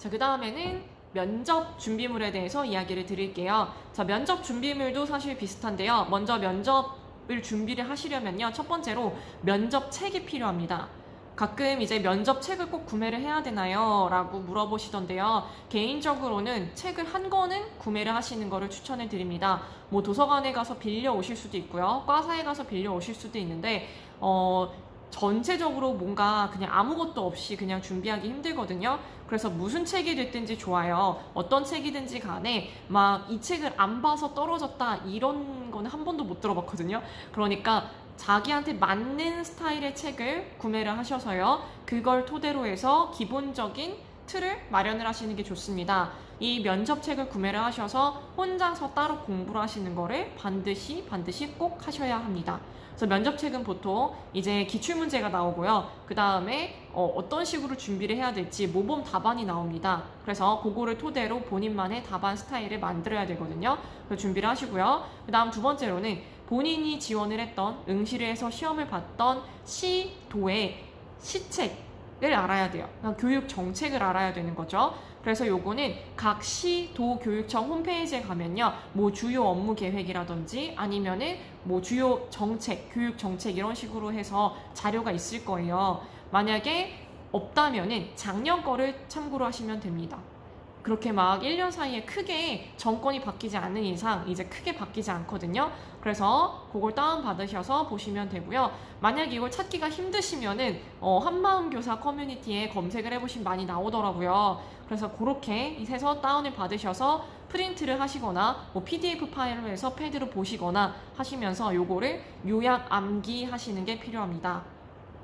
자, 그 다음에는 면접 준비물에 대해서 이야기를 드릴게요. 자, 면접 준비물도 사실 비슷한데요. 먼저 면접을 준비를 하시려면요. 첫 번째로 면접 책이 필요합니다. 가끔 이제 면접 책을 꼭 구매를 해야 되나요? 라고 물어보시던데요. 개인적으로는 책을 한 권은 구매를 하시는 거를 추천해 드립니다. 뭐 도서관에 가서 빌려 오실 수도 있고요. 과사에 가서 빌려 오실 수도 있는데, 어, 전체적으로 뭔가 그냥 아무것도 없이 그냥 준비하기 힘들거든요. 그래서 무슨 책이 됐든지 좋아요. 어떤 책이든지 간에 막 이 책을 안 봐서 떨어졌다 이런 거는 한 번도 못 들어봤거든요. 그러니까 자기한테 맞는 스타일의 책을 구매를 하셔서요. 그걸 토대로 해서 기본적인 틀을 마련을 하시는 게 좋습니다. 이 면접책을 구매를 하셔서 혼자서 따로 공부를 하시는 거를 반드시 반드시 꼭 하셔야 합니다. 그래서 면접책은 보통 이제 기출문제가 나오고요. 그 다음에 어, 떤 식으로 준비를 해야 될지 모범 답안이 나옵니다. 그래서 그거를 토대로 본인만의 답안 스타일을 만들어야 되거든요. 그래서 준비를 하시고요. 그 다음 두 번째로는 본인이 지원을 했던 응시를 해서 시험을 봤던 시도의 시책 을 알아야 돼요. 교육 정책을 알아야 되는 거죠. 그래서 요거는 각 시, 도, 교육청 홈페이지에 가면요. 뭐 주요 업무 계획이라든지 아니면은 뭐 주요 정책, 교육 정책 이런 식으로 해서 자료가 있을 거예요. 만약에 없다면은 작년 거를 참고로 하시면 됩니다. 그렇게 막 1년 사이에 크게 정권이 바뀌지 않는 이상 이제 크게 바뀌지 않거든요. 그래서 그걸 다운받으셔서 보시면 되고요. 만약 이걸 찾기가 힘드시면은 어, 한마음 교사 커뮤니티에 검색을 해보시면 많이 나오더라고요. 그래서 그렇게 해서 다운을 받으셔서 프린트를 하시거나 뭐 PDF 파일로 해서 패드로 보시거나 하시면서 요거를 요약 암기 하시는 게 필요합니다.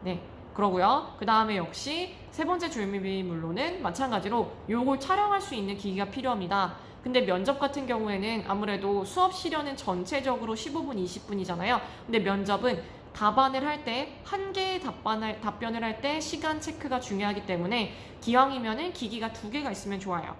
네. 그러고요. 그 다음에 역시 세 번째 준비물로는 마찬가지로 요걸 촬영할 수 있는 기기가 필요합니다. 근데 면접 같은 경우에는 아무래도 수업 시련은 전체적으로 15분, 20분이잖아요. 근데 면접은 답안을 할 때 한 개의 답안을, 답변을 할 때 시간 체크가 중요하기 때문에 기왕이면은 기기가 두 개가 있으면 좋아요.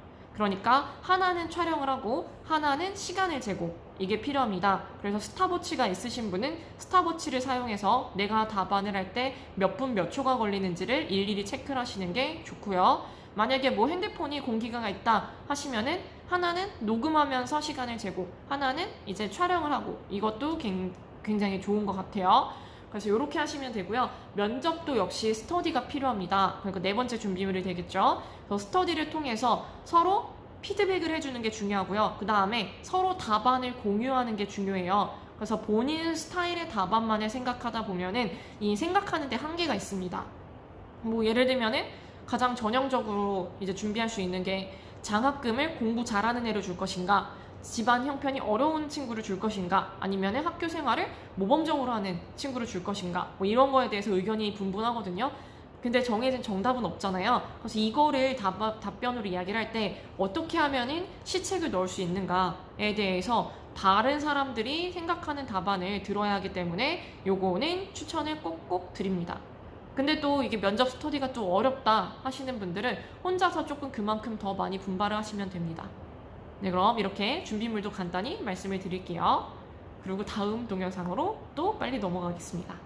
그러니까 하나는 촬영을 하고 하나는 시간을 재고 이게 필요합니다. 그래서 스탑워치가 있으신 분은 스탑워치를 사용해서 내가 답안을 할 때 몇 분 몇 초가 걸리는지를 일일이 체크를 하시는 게 좋고요. 만약에 뭐 핸드폰이 공기가가 있다 하시면은 하나는 녹음하면서 시간을 재고 하나는 이제 촬영을 하고 이것도 굉- 굉장히 좋은 것 같아요. 그래서 이렇게 하시면 되고요. 면접도 역시 스터디가 필요합니다. 그러니까 네 번째 준비물이 되겠죠. 그래서 스터디를 통해서 서로 피드백을 해주는 게 중요하고요. 그 다음에 서로 답안을 공유하는 게 중요해요. 그래서 본인 스타일의 답안만을 생각하다 보면은 이 생각하는데 한계가 있습니다. 뭐 예를 들면은 가장 전형적으로 이제 준비할 수 있는 게 장학금을 공부 잘하는 애를 줄 것인가, 집안 형편이 어려운 친구를 줄 것인가, 아니면은 학교 생활을 모범적으로 하는 친구를 줄 것인가, 뭐 이런 거에 대해서 의견이 분분하거든요. 근데 정해진 정답은 없잖아요. 그래서 이거를 답, 답변으로 이야기를 할 때 어떻게 하면은 시책을 넣을 수 있는가에 대해서 다른 사람들이 생각하는 답안을 들어야 하기 때문에 요거는 추천을 꼭꼭 드립니다. 근데 또 이게 면접 스터디가 또 어렵다 하시는 분들은 혼자서 조금 그만큼 더 많이 분발을 하시면 됩니다. 네, 그럼 이렇게 준비물도 간단히 말씀을 드릴게요. 그리고 다음 동영상으로 또 빨리 넘어가겠습니다.